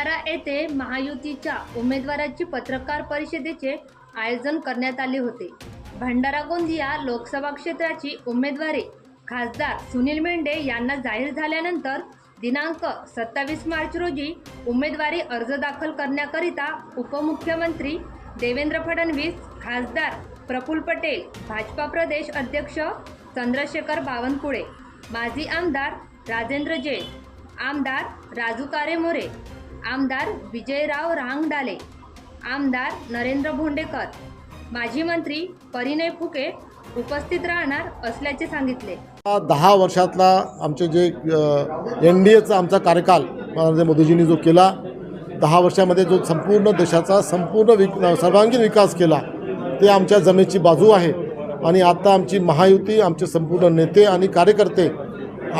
भंडारा येथे महायुतीच्या उमेदवाराची पत्रकार परिषदेचे आयोजन करण्यात आले होते. भंडारा गोंदिया लोकसभा क्षेत्राची उमेदवारी खासदार सुनील मेंढे यांना जाहीर झाल्यानंतर दिनांक सत्तावीस मार्च रोजी उमेदवारी अर्ज दाखल करण्याकरिता उपमुख्यमंत्री देवेंद्र फडणवीस खासदार प्रफुल्ल पटेल भाजपा प्रदेश अध्यक्ष चंद्रशेखर बावनकुळे माजी आमदार राजेंद्र जैन आमदार राजू कारे मोरे आमदार विजयराव रांगडाले आमदार नरेंद्र भोंडेकर माजी मंत्री परिणय फुके उपस्थित राहणार असल्याचे सांगितले. दहा वर्षातला आमचे जे एन डी एचा आमचा कार्यकाल मोदीजींनी जो केला दहा वर्षामध्ये जो संपूर्ण देशाचा संपूर्ण विक सर्वांगीण विकास केला ते आमच्या जमेची बाजू आहे. आणि आता आमची महायुती आमचे संपूर्ण नेते आणि कार्यकर्ते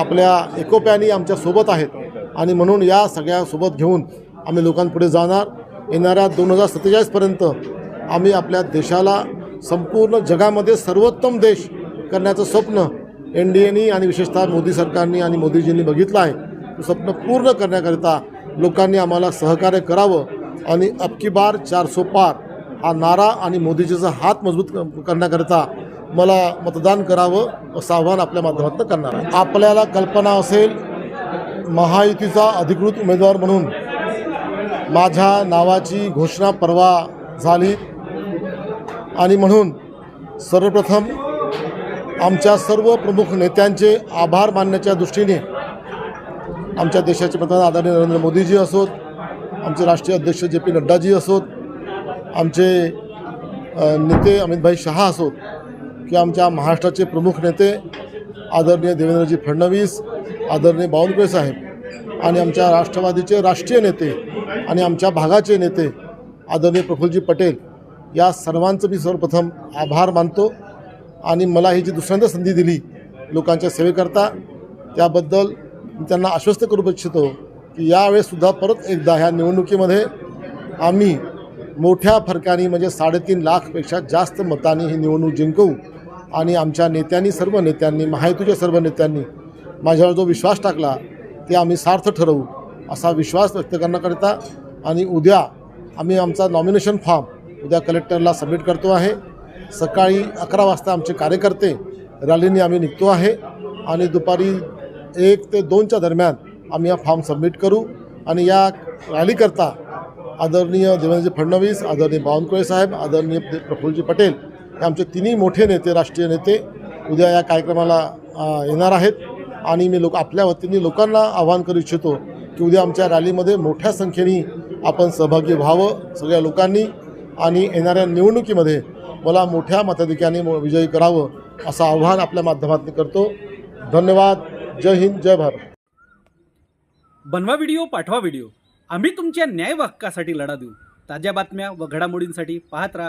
आपल्या एकोप्याने आमच्यासोबत आहेत. आणि म्हणून या सगळ्या सोबत घेऊन आम्ही लोकांपुढे जाणार. येणाऱ्या दोन हजार सत्तेचाळीसपर्यंत आम्ही आपल्या देशाला संपूर्ण जगामध्ये सर्वोत्तम देश करण्याचं स्वप्न एन डी एनी आणि विशेषतः मोदी सरकारने आणि मोदीजींनी बघितलं आहे. ते स्वप्न पूर्ण करण्याकरिता लोकांनी आम्हाला सहकार्य करावं आणि अबकी बार चारसो पार हा नारा आणि मोदीजीचा हात मजबूत क- करण्याकरिता मला मतदान करावं असं आव्हान आपल्या माध्यमातून करणार आहे. आपल्याला कल्पना असेल महायुतीचा अधिकृत उमेदवार म्हणून माझ्या नावाची घोषणा परवा झाली आणि म्हणून सर्वप्रथम आमच्या सर्व प्रमुख नेत्यांचे आभार मानण्याच्या दृष्टीने आमच्या देशाचे पंतप्रधान आदरणीय नरेंद्र मोदीजी असोत आमचे राष्ट्रीय अध्यक्ष जे पी नड्डाजी असोत आमचे नेते अमितभाई शहा असोत की आमच्या महाराष्ट्राचे प्रमुख नेते आदरणीय देवेंद्रजी फडणवीस आदरणीय बावनकुळे साहेब आणि आमच्या राष्ट्रवादीचे राष्ट्रीय नेते आणि आमच्या भागाचे नेते आदरणीय प्रफुल्लजी पटेल या सर्वांचं मी सर्वप्रथम आभार मानतो आणि मला ही जी दुसऱ्यांदा संधी दिली लोकांच्या सेवेकरता त्याबद्दल मी त्यांना आश्वस्त करू इच्छितो की यावेळेससुद्धा परत एकदा ह्या निवडणुकीमध्ये आम्ही मोठ्या फरकाने म्हणजे साडेतीन लाखपेक्षा जास्त मतांनी ही निवडणूक जिंकवू. आणि आमच्या नेत्यांनी सर्व नेत्यांनी महायुतीच्या सर्व नेत्यांनी माझ्यावर जो विश्वास टाकला ते आम्ही सार्थ ठरवू असा विश्वास व्यक्त करण्याकरिता आणि उद्या आम्ही आमचा नॉमिनेशन फॉर्म उद्या कलेक्टरला सबमिट करतो आहे. सकाळी अकरा वाजता आमचे कार्यकर्ते रॅलीने आम्ही निघतो आहे आणि दुपारी एक ते दोनच्या दरम्यान आम्ही हा फॉर्म सबमिट करू आणि या रॅलीकरता आदरणीय देवेंद्रजी फडणवीस आदरणीय बावनकुळे साहेब आदरणीय प्रफुल्लजी पटेल हे आमचे तिन्ही मोठे नेते राष्ट्रीय नेते उद्या या कार्यक्रमाला येणार आहेत. आणि मी लोक आपल्या वतीने लोकांना आवाहन करू इच्छितो की उद्या आमच्या रॅलीमध्ये मोठ्या संख्येने आपण सहभागी व्हावं सगळ्या लोकांनी. आणि येणाऱ्या निवडणुकीमध्ये मला मोठ्या मताधिक्याने विजयी करावं असं आव्हान आपल्या माध्यमातून करतो. धन्यवाद. जय हिंद जय भारत. बनवा व्हिडिओ पाठवा व्हिडिओ. आम्ही तुमच्या न्याय हक्कासाठी लढा देऊ. ताज्या बातम्या व घडामोडींसाठी पाहत राहा